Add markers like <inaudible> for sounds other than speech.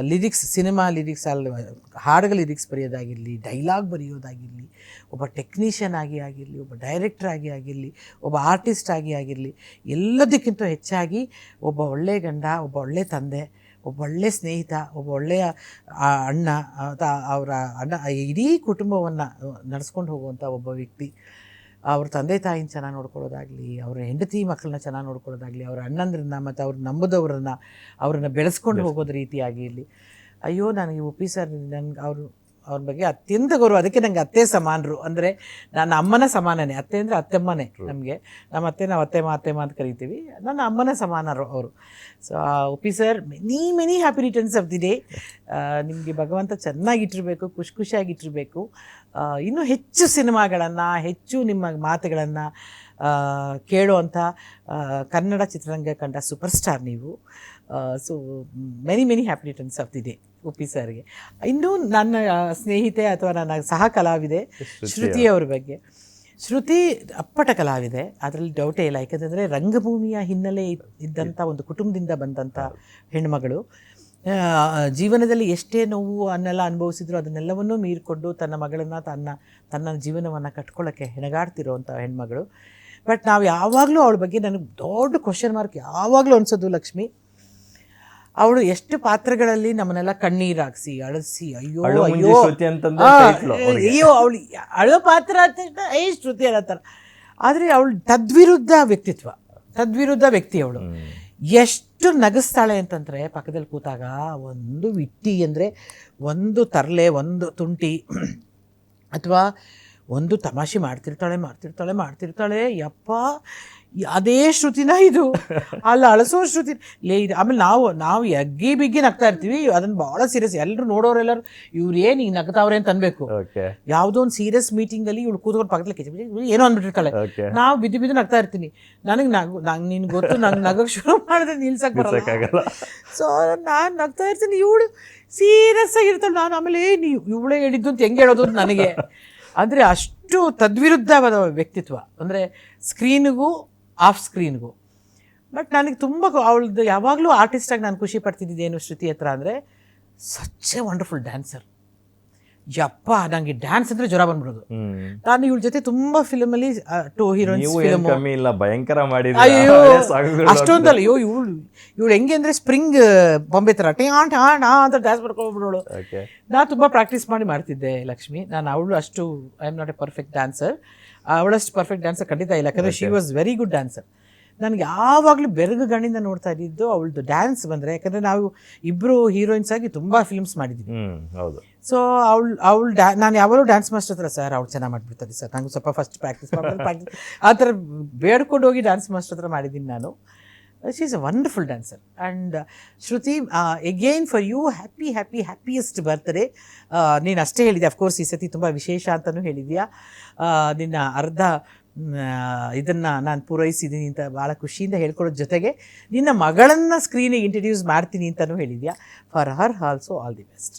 Lyrics, cinema lyrics ಅಲ್ಲಿ ಹಾಡುಗಳ lyrics ಬರೆಯೋದಾಗಿರಲಿ, dialogue ಬರೆಯೋದಾಗಿರಲಿ, ಒಬ್ಬ ಟೆಕ್ನಿಷಿಯನ್ ಆಗಿ ಆಗಿರಲಿ, ಒಬ್ಬ ಡೈರೆಕ್ಟರ್ ಆಗಿ ಆಗಿರಲಿ, ಒಬ್ಬ ಆರ್ಟಿಸ್ಟ್ ಆಗಿ ಆಗಿರಲಿ, ಎಲ್ಲದಕ್ಕಿಂತ ಹೆಚ್ಚಾಗಿ ಒಬ್ಬ ಒಳ್ಳೆಯ ಗಂಡ, ಒಬ್ಬ ಒಳ್ಳೆಯ ತಂದೆ, ಒಬ್ಬ ಒಳ್ಳೆಯ ಸ್ನೇಹಿತ, ಒಬ್ಬ ಒಳ್ಳೆಯ ಅಣ್ಣ ಅಥವಾ ಅವರ ಅಣ್ಣ ಇಡೀ ಕುಟುಂಬವನ್ನು ನಡೆಸ್ಕೊಂಡು ಹೋಗುವಂಥ ಒಬ್ಬ ವ್ಯಕ್ತಿ. ಅವ್ರ ತಂದೆ ತಾಯಿನ ಚೆನ್ನಾಗಿ ನೋಡ್ಕೊಳ್ಳೋದಾಗಲಿ ಅವ್ರ ಹೆಂಡತಿ ಮಕ್ಕಳನ್ನ ಚೆನ್ನಾಗಿ ನೋಡ್ಕೊಳ್ಳೋದಾಗಲಿ ಅವ್ರ ಅಣ್ಣಂದ್ರನ್ನ ಮತ್ತು ಅವ್ರ ನಂಬುದವ್ರನ್ನ ಅವ್ರನ್ನ ಬೆಳೆಸ್ಕೊಂಡು ಹೋಗೋದು ರೀತಿಯಾಗಿರಲಿ ಅಯ್ಯೋ ನನಗೆ ಒಪ್ಪಿ ಸರ್ ನನಗೆ ಅವರು ಅವ್ರ ಬಗ್ಗೆ ಅತ್ಯಂತ ಗೌರವ. ಅದಕ್ಕೆ ನಂಗೆ ಅತ್ತೆ ಸಮಾನರು. ಅಂದರೆ ನನ್ನ ಅಮ್ಮನ ಸಮಾನನೇ. ಅತ್ತೆ ಅಂದರೆ ಅತ್ತೆಮ್ಮನೇ ನಮಗೆ. ನಮ್ಮ ಅತ್ತೆ ನಾವು ಅತ್ತೆಮ್ಮ ಅತ್ತೆಮ್ಮ ಅಂತ ಕರಿತೀವಿ. ನನ್ನ ಅಮ್ಮನ ಸಮಾನರು ಅವರು. So Uppi sir many many happy returns of the day ನಿಮಗೆ ಭಗವಂತ ಚೆನ್ನಾಗಿಟ್ಟಿರಬೇಕು ಖುಷಿ ಖುಷಿಯಾಗಿಟ್ಟಿರಬೇಕು. ಇನ್ನೂ ಹೆಚ್ಚು ಸಿನಿಮಾಗಳನ್ನು ಹೆಚ್ಚು ನಿಮ್ಮ ಮಾತುಗಳನ್ನು ಕೇಳುವಂಥ ಕನ್ನಡ ಚಿತ್ರರಂಗ ಕಂಡ ಸೂಪರ್ ಸ್ಟಾರ್ ನೀವು so many many happy returns of the day Uppi ಸರ್ಗೆ. ಇನ್ನೂ ನನ್ನ ಸ್ನೇಹಿತೆ ಅಥವಾ ನನ್ನ ಸಹ ಕಲಾವಿದೆ ಶ್ರುತಿ ಅವ್ರ ಬಗ್ಗೆ. ಶ್ರುತಿ ಅಪ್ಪಟ ಕಲಾವಿದೆ ಅದರಲ್ಲಿ ಡೌಟೇ ಇಲ್ಲ. ಯಾಕಂತಂದರೆ ರಂಗಭೂಮಿಯ ಹಿನ್ನೆಲೆ ಇದ್- ಇದ್ದಂಥ ಒಂದು ಕುಟುಂಬದಿಂದ ಬಂದಂಥ ಹೆಣ್ಮಗಳು. ಜೀವನದಲ್ಲಿ ಎಷ್ಟೇ ನೋವು ಅನ್ನೆಲ್ಲ ಅನುಭವಿಸಿದ್ರು ಅದನ್ನೆಲ್ಲವನ್ನೂ ಮೀರಿಕೊಂಡು ತನ್ನ ಮಗಳನ್ನು ತನ್ನ ತನ್ನ ಜೀವನವನ್ನು ಕಟ್ಕೊಳ್ಳೋಕ್ಕೆ ಹೆಣಗಾಡ್ತಿರೋವಂಥ ಹೆಣ್ಮಗಳು. ಬಟ್ ನಾವು ಯಾವಾಗಲೂ ಅವಳ ಬಗ್ಗೆ ನನಗೆ ದೊಡ್ಡ ಕ್ವಶನ್ ಮಾರ್ಕ್ ಯಾವಾಗಲೂ ಅನಿಸೋದು ಲಕ್ಷ್ಮಿ. ಅವಳು ಎಷ್ಟು ಪಾತ್ರಗಳಲ್ಲಿ ನಮ್ಮನ್ನೆಲ್ಲ ಕಣ್ಣೀರಾಗಿಸಿ ಅಳಿಸಿ ಅಯ್ಯೋ ಅಯ್ಯೋ. ಅಯ್ಯೋ ಅವಳು ಅಳೋ ಪಾತ್ರ ಅಂತ ಐ ಏ ಶ್ರುತಿ ಅನ್ನತ್ತಾರ ಆದರೆ ಅವಳು ತದ್ವಿರುದ್ಧ ವ್ಯಕ್ತಿತ್ವ ತದ್ವಿರುದ್ಧ ವ್ಯಕ್ತಿ ಅವಳು. ಎಷ್ಟು ನಗಿಸ್ತಾಳೆ ಅಂತಂದರೆ ಪಕ್ಕದಲ್ಲಿ ಕೂತಾಗ ಒಂದು ವಿಟ್ಟಿ ಅಂದರೆ ಒಂದು ತರಲೆ ಒಂದು ತುಂಟಿ <clears throat> ಅಥವಾ ಒಂದು ತಮಾಷೆ ಮಾಡ್ತಿರ್ತಾಳೆ ಮಾಡ್ತಿರ್ತಾಳೆ ಮಾಡ್ತಿರ್ತಾಳೆ. ಯಪ್ಪ ಅದೇ ಶ್ರುತಿನ ಇದು. ಅಲ್ಲ ಅಳಸೋ ಶ್ರುತಿ. ಲೇ ಇದು ಆಮೇಲೆ ನಾವು ನಾವು ಎಗ್ಗಿ ಬಿಗ್ಗಿ ನಗ್ತಾ ಇರ್ತೀವಿ. ಅದನ್ನು ಭಾಳ ಸೀರಿಯಸ್ ಎಲ್ಲರೂ ನೋಡೋರೆಲ್ಲರೂ ಇವ್ರು ಏನು ಈಗ ನಗ್ತಾವ್ರೆ ಅಂತ ಅನ್ಬೇಕು. ಯಾವುದೋ ಒಂದು ಸೀರಿಯಸ್ ಮೀಟಿಂಗಲ್ಲಿ ಇವಳು ಕೂತ್ಕೊಂಡು ಪಕ್ಕದಲ್ಲಿ ಕಿಚಿ ಏನೋ ಅಂದ್ಬಿಟ್ಟಿರ್ತಾಳೆ. ನಾವು ಬಿದ್ದು ಬಿದ್ದು ನಗ್ತಾ ಇರ್ತೀನಿ. ನನಗೆ ನಗು ನಂಗೆ ನಿನ್ಗೆ ಗೊತ್ತು ನಂಗೆ ನಗಕ್ಕೆ ಶುರು ಮಾಡಿದ್ರೆ ನಿಲ್ಸಕ್ಕೆ ಬರಲ್ಲ. ಬಿಡ್ಸಕ್ಕಾಗಲ್ಲ ಸೊ ನಾನು ನಗ್ತಾ ಇರ್ತೀನಿ. ಇವಳು ಸೀರಿಯಸ್ ಆಗಿರ್ತಾಳೆ. ನಾನು ಆಮೇಲೆ ನೀವು ಇವಳೇ ಹೇಳಿದ್ದು ಅಂತ ಹೆಂಗೆ ಹೇಳೋದು ನನಗೆ. ಅಂದರೆ ಅಷ್ಟು ತದ್ವಿರುದ್ಧವಾದ ವ್ಯಕ್ತಿತ್ವ. ಅಂದರೆ ಸ್ಕ್ರೀನ್ಗೂ, ಆಫ್ ಸ್ಕ್ರೀನ್ಗೂ. ಬಟ್ ನನಗೆ ತುಂಬ ಅವಳದ್ದು ಯಾವಾಗಲೂ ಆರ್ಟಿಸ್ಟಾಗಿ ನಾನು ಖುಷಿ ಪಡ್ತಿದ್ದಿದ್ದೇನು ಶ್ರುತಿ ಹತ್ರ ಅಂದರೆ ಸಚ್ ಎ ವಂಡರ್ಫುಲ್ ಡ್ಯಾನ್ಸರ್ ಯಪ್ಪ ನಂಗೆ ಡ್ಯಾನ್ಸ್ ಅಂದ್ರೆ ಜ್ವರ ಬಂದ್ಬಿಡುದು. ನಾನು ಇವಳ ಜೊತೆ ತುಂಬಾ ಫಿಲಮಲ್ಲಿ ಟೂ ಹೀರೋಯಿನ್ಸ್ ಫಿಲಮು ಇಲ್ಲ ಭಯಂಕರ ಅಯ್ಯೋ ಅಷ್ಟೊಂದಲ್ಲ ಅಯ್ಯೋ ಇವಳು ಇವಳು ಹೆಂಗೆ ಅಂದ್ರೆ ಸ್ಪ್ರಿಂಗ್ ಬೊಂಬೆ ತರ ಟೇ ಆಂಟ್ ಆಂಟ್ ಆ ಅಂತ ಡ್ಯಾನ್ಸ್ ಮಾಡ್ಕೊಂಡ್ಬಿಡೋಳು ನಾನು ತುಂಬಾ ಪ್ರಾಕ್ಟೀಸ್ ಮಾಡಿ ಮಾಡ್ತಿದ್ದೆ ಲಕ್ಷ್ಮಿ. ನಾನು ಅವಳು ಅಷ್ಟು I am not a perfect dancer ಅವಳಷ್ಟು perfect dancer ಖಂಡಿತ ಇಲ್ಲ ಯಾಕಂದ್ರೆ she was very good dancer ನನಗೆ ಯಾವಾಗಲೂ ಬೆರಗು ಗಣಿಂದ ನೋಡ್ತಾ ಇದ್ದಿದ್ದು ಅವಳದು ಡ್ಯಾನ್ಸ್ ಬಂದರೆ ಯಾಕಂದರೆ ನಾವು ಇಬ್ಬರು ಹೀರೋಯಿನ್ಸ್ ಆಗಿ ತುಂಬ ಫಿಲ್ಮ್ಸ್ ಮಾಡಿದ್ದೀವಿ. ಹ್ಮ್ ಹೌದು. ಸೊ ಅವಳು ಅವಳು ಡ್ಯಾ ನಾನು ಯಾವಾಗಲೂ ಡ್ಯಾನ್ಸ್ ಮಾಸ್ಟರ್ ಹತ್ರ ಸರ್ ಅವ್ಳು ಚೆನ್ನಾಗಿ ಮಾಡಿಬಿಡ್ತಾರೆ ಸರ್ ನಂಗೆ ಸ್ವಲ್ಪ ಫಸ್ಟ್ ಪ್ರಾಕ್ಟೀಸ್ ಮಾಡ್ತಾರೆ ಪ್ರಾಕ್ಟೀಸ್ ಆ ಥರ ಬೇಡ್ಕೊಂಡು ಹೋಗಿ ಡ್ಯಾನ್ಸ್ ಮಾಸ್ಟರ್ ಹತ್ರ ಮಾಡಿದ್ದೀನಿ ನಾನು. She is a wonderful dancer and Shruti again for you happy happy happiest birthday ನೀನು ಅಷ್ಟೇ ಹೇಳಿದೆ ಅಫ್ಕೋರ್ಸ್ ಈ ಸತಿ ತುಂಬ ವಿಶೇಷ ಅಂತಲೂ ಹೇಳಿದ್ಯಾ? ಆ, ನಿನ್ನ ಅರ್ಧ ಇದನ್ನು ನಾನು ಪೂರೈಸಿದ್ದೀನಿ ಅಂತ ಭಾಳ ಖುಷಿಯಿಂದ ಹೇಳ್ಕೊಡೋ ಜೊತೆಗೆ ನಿನ್ನ ಮಗಳನ್ನು ಸ್ಕ್ರೀನಿಗೆ ಇಂಟ್ರಡ್ಯೂಸ್ ಮಾಡ್ತೀನಿ ಅಂತಲೂ ಹೇಳಿದ್ಯಾ? For her also all the best